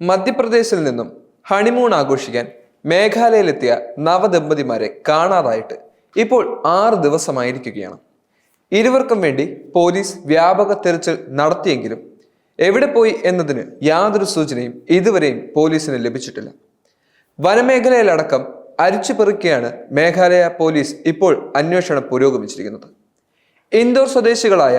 മധ്യപ്രദേശിൽ നിന്നും ഹണിമൂൺ ആഘോഷിക്കാൻ മേഘാലയയിലെത്തിയ നവദമ്പതിമാരെ കാണാതായിട്ട് ഇപ്പോൾ ആറ് ദിവസമായിരിക്കുകയാണ്. ഇരുവർക്കും വേണ്ടി പോലീസ് വ്യാപക തെരച്ചിൽ നടത്തിയെങ്കിലും എവിടെ പോയി എന്നതിന് യാതൊരു സൂചനയും ഇതുവരെയും പോലീസിന് ലഭിച്ചിട്ടില്ല. വനമേഖലയിലടക്കം അരിച്ചു പെറുക്കിയാണ് മേഘാലയ പോലീസ് ഇപ്പോൾ അന്വേഷണം പുരോഗമിച്ചിരിക്കുന്നത്. ഇൻഡോർ സ്വദേശികളായ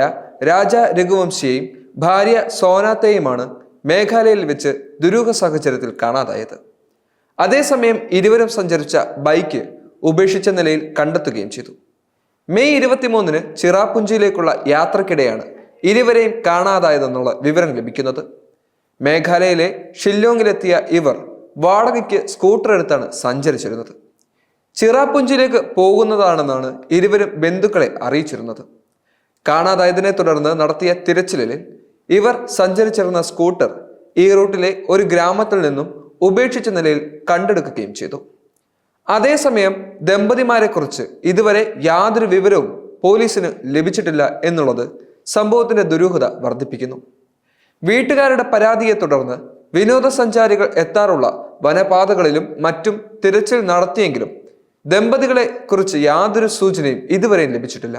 രാജ രഘുവംശിയെയും ഭാര്യ സോനാത്തെയുമാണ് മേഘാലയയിൽ വെച്ച് ദുരൂഹ സാഹചര്യത്തിൽ കാണാതായത്. അതേസമയം ഇരുവരും സഞ്ചരിച്ച ബൈക്ക് ഉപേക്ഷിച്ച നിലയിൽ കണ്ടെത്തുകയും ചെയ്തു. മെയ് ഇരുപത്തിമൂന്നിന് ചിറാപുഞ്ചിയിലേക്കുള്ള യാത്രക്കിടെയാണ് ഇരുവരെയും കാണാതായതെന്നുള്ള വിവരം ലഭിക്കുന്നത്. മേഘാലയയിലെ ഷില്ലോങ്ങിലെത്തിയ ഇവർ വാടകയ്ക്ക് സ്കൂട്ടർ എടുത്താണ് സഞ്ചരിച്ചിരുന്നത്. ചിറാപുഞ്ചിയിലേക്ക് പോകുന്നതാണെന്നാണ് ഇരുവരും ബന്ധുക്കളെ അറിയിച്ചിരുന്നത്. കാണാതായതിനെ തുടർന്ന് നടത്തിയ തിരച്ചിലിൽ ഇവർ സഞ്ചരിച്ചിരുന്ന സ്കൂട്ടർ ഈ റൂട്ടിലെ ഒരു ഗ്രാമത്തിൽ നിന്നും ഉപേക്ഷിച്ച നിലയിൽ കണ്ടെടുക്കുകയും ചെയ്തു. അതേസമയം ദമ്പതിമാരെക്കുറിച്ച് ഇതുവരെ യാതൊരു വിവരവും പോലീസിന് ലഭിച്ചിട്ടില്ല എന്നുള്ളത് സംഭവത്തിന്റെ ദുരൂഹത വർദ്ധിപ്പിക്കുന്നു. വീട്ടുകാരുടെ പരാതിയെ തുടർന്ന് വിനോദസഞ്ചാരികൾ എത്താറുള്ള വനപാതകളിലും മറ്റും തിരച്ചിൽ നടത്തിയെങ്കിലും ദമ്പതികളെ കുറിച്ച് യാതൊരു സൂചനയും ഇതുവരെയും ലഭിച്ചിട്ടില്ല.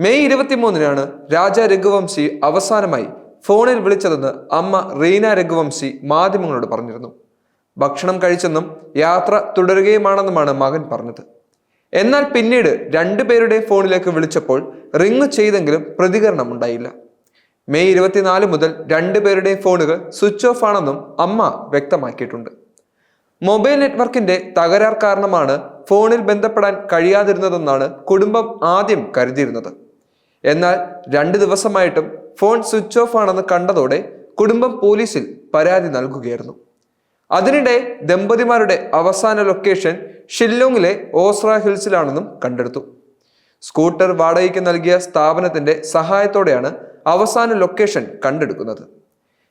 മെയ് ഇരുപത്തിമൂന്നിനാണ് രാജ രഘുവംശി അവസാനമായി ഫോണിൽ വിളിച്ചതെന്ന് അമ്മ റീന രഘുവംശി മാധ്യമങ്ങളോട് പറഞ്ഞിരുന്നു. ഭക്ഷണം കഴിച്ചെന്നും യാത്ര തുടരുകയുമാണെന്നുമാണ് മകൻ പറഞ്ഞത്. എന്നാൽ പിന്നീട് രണ്ടുപേരുടെ ഫോണിലേക്ക് വിളിച്ചപ്പോൾ റിങ് ചെയ്തെങ്കിലും പ്രതികരണം ഉണ്ടായില്ല. മെയ് ഇരുപത്തിനാല് മുതൽ രണ്ടുപേരുടെയും ഫോണുകൾ സ്വിച്ച് ഓഫ് ആണെന്നും അമ്മ വ്യക്തമാക്കിയിട്ടുണ്ട്. മൊബൈൽ നെറ്റ്വർക്കിന്റെ തകരാർ കാരണമാണ് ഫോണിൽ ബന്ധപ്പെടാൻ കഴിയാതിരുന്നതെന്നാണ് കുടുംബം ആദ്യം കരുതിയിരുന്നത്. എന്നാൽ രണ്ട് ദിവസമായിട്ടും ഫോൺ സ്വിച്ച് ഓഫ് ആണെന്ന് കണ്ടതോടെ കുടുംബം പോലീസിൽ പരാതി നൽകുകയായിരുന്നു. അതിനിടെ ദമ്പതിമാരുടെ അവസാന ലൊക്കേഷൻ ഷില്ലോങ്ങിലെ ഓസ്ര ഹിൽസിലാണെന്നും കണ്ടെടുത്തു. സ്കൂട്ടർ വാടകയ്ക്ക് നൽകിയ സ്ഥാപനത്തിന്റെ സഹായത്തോടെയാണ് അവസാന ലൊക്കേഷൻ കണ്ടെടുക്കുന്നത്.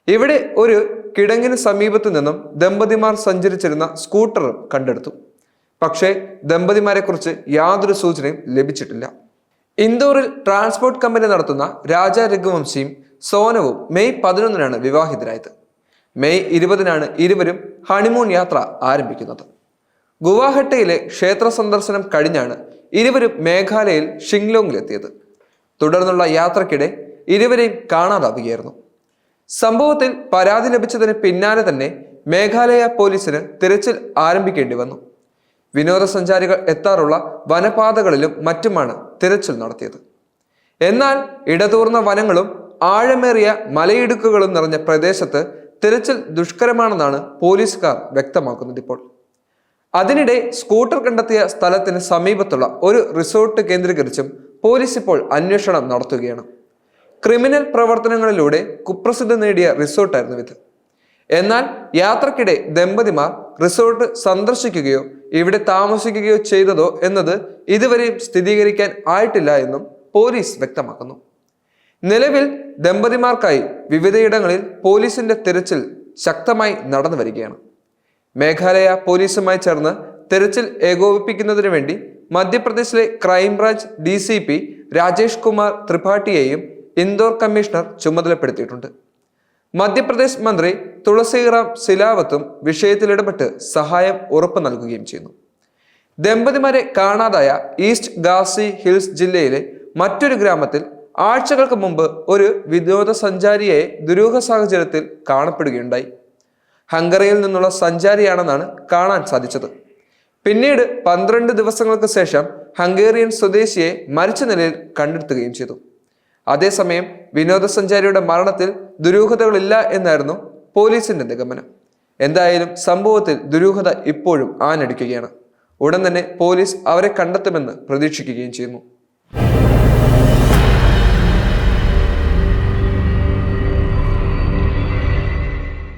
ഇവിടെ ഒരു കിടങ്ങിന് സമീപത്ത് നിന്നും ദമ്പതിമാർ സഞ്ചരിച്ചിരുന്ന സ്കൂട്ടറും കണ്ടെടുത്തു. പക്ഷേ ദമ്പതിമാരെക്കുറിച്ച് യാതൊരു സൂചനയും ലഭിച്ചിട്ടില്ല. ഇൻഡോറിൽ ട്രാൻസ്പോർട്ട് കമ്പനി നടത്തുന്ന രാജ രഘുവംശിയും സോനവും മെയ് പതിനൊന്നിനാണ് വിവാഹിതരായത്. മെയ് ഇരുപതിനാണ് ഇരുവരും ഹണിമൂൺ യാത്ര ആരംഭിക്കുന്നത്. ഗുവാഹട്ടിയിലെ ക്ഷേത്ര സന്ദർശനം കഴിഞ്ഞാണ് ഇരുവരും മേഘാലയയിൽ ഷിംഗ്ലോങ്ങിലെത്തിയത് തുടർന്നുള്ള യാത്രക്കിടെ ഇരുവരെയും കാണാതാവുകയായിരുന്നു. സംഭവത്തിൽ പരാതി ലഭിച്ചതിന് പിന്നാലെ തന്നെ മേഘാലയ പോലീസിന് തിരച്ചിൽ ആരംഭിക്കേണ്ടി വന്നു. വിനോദസഞ്ചാരികൾ എത്താറുള്ള വനപാതകളിലും മറ്റുമാണ് തിരച്ചിൽ നടത്തിയത്. എന്നാൽ ഇടതൂർന്ന വനങ്ങളും ആഴമേറിയ മലയിടുക്കുകളും നിറഞ്ഞ പ്രദേശത്ത് തിരച്ചിൽ ദുഷ്കരമാണെന്നാണ് പോലീസുകാർ വ്യക്തമാക്കുന്നത് ഇപ്പോൾ. അതിനിടെ സ്കൂട്ടർ കണ്ടെത്തിയ സ്ഥലത്തിന് സമീപത്തുള്ള ഒരു റിസോർട്ട് കേന്ദ്രീകരിച്ചും പോലീസ് ഇപ്പോൾ അന്വേഷണം നടത്തുകയാണ്. ക്രിമിനൽ പ്രവർത്തനങ്ങളിലൂടെ കുപ്രസിദ്ധി നേടിയ റിസോർട്ടായിരുന്നു ഇത്. എന്നാൽ യാത്രക്കിടെ ദമ്പതിമാർ റിസോർട്ട് സന്ദർശിക്കുകയോ ഇവിടെ താമസിക്കുകയോ ചെയ്തതോ എന്നത് ഇതുവരെയും സ്ഥിരീകരിക്കാൻ ആയിട്ടില്ല എന്നും പോലീസ് വ്യക്തമാക്കുന്നു. നിലവിൽ ദമ്പതിമാർക്കായി വിവിധയിടങ്ങളിൽ പോലീസിന്റെ തിരച്ചിൽ ശക്തമായി നടന്നു വരികയാണ്. മേഘാലയ പോലീസുമായി ചേർന്ന് തിരച്ചിൽ ഏകോപിപ്പിക്കുന്നതിനു വേണ്ടി മധ്യപ്രദേശിലെ crime branch D C P Rajesh Kumar ത്രിപാഠിയെയും Indore commissioner ചുമതലപ്പെടുത്തിയിട്ടുണ്ട്. മധ്യപ്രദേശ് മന്ത്രി തുളസിറാം സിലാവത്തും വിഷയത്തിൽ ഇടപെട്ട് സഹായം ഉറപ്പു നൽകുകയും ചെയ്യുന്നു. ദമ്പതിമാരെ കാണാതായ ഈസ്റ്റ് ഗാസി ഹിൽസ് ജില്ലയിലെ മറ്റൊരു ഗ്രാമത്തിൽ ആഴ്ചകൾക്ക് മുമ്പ് ഒരു വിനോദസഞ്ചാരിയെ ദുരൂഹ സാഹചര്യത്തിൽ കാണപ്പെടുകയുണ്ടായി. ഹംഗറിയിൽ നിന്നുള്ള സഞ്ചാരിയാണെന്നാണ് കാണാൻ സാധിച്ചത്. പിന്നീട് പന്ത്രണ്ട് ദിവസങ്ങൾക്ക് ശേഷം ഹംഗേറിയൻ സ്വദേശിയെ മരിച്ച നിലയിൽ കണ്ടെത്തുകയും ചെയ്തു. അതേസമയം വിനോദസഞ്ചാരിയുടെ മരണത്തിൽ ദുരൂഹതകളില്ല എന്നായിരുന്നു പോലീസിന്റെ നിഗമനം. എന്തായാലും സംഭവത്തിൽ ദുരൂഹത ഇപ്പോഴും ആനടിക്കുകയാണ് ഉടൻ തന്നെ പോലീസ് അവരെ കണ്ടെത്തുമെന്ന് പ്രതീക്ഷിക്കുകയും ചെയ്യുന്നു.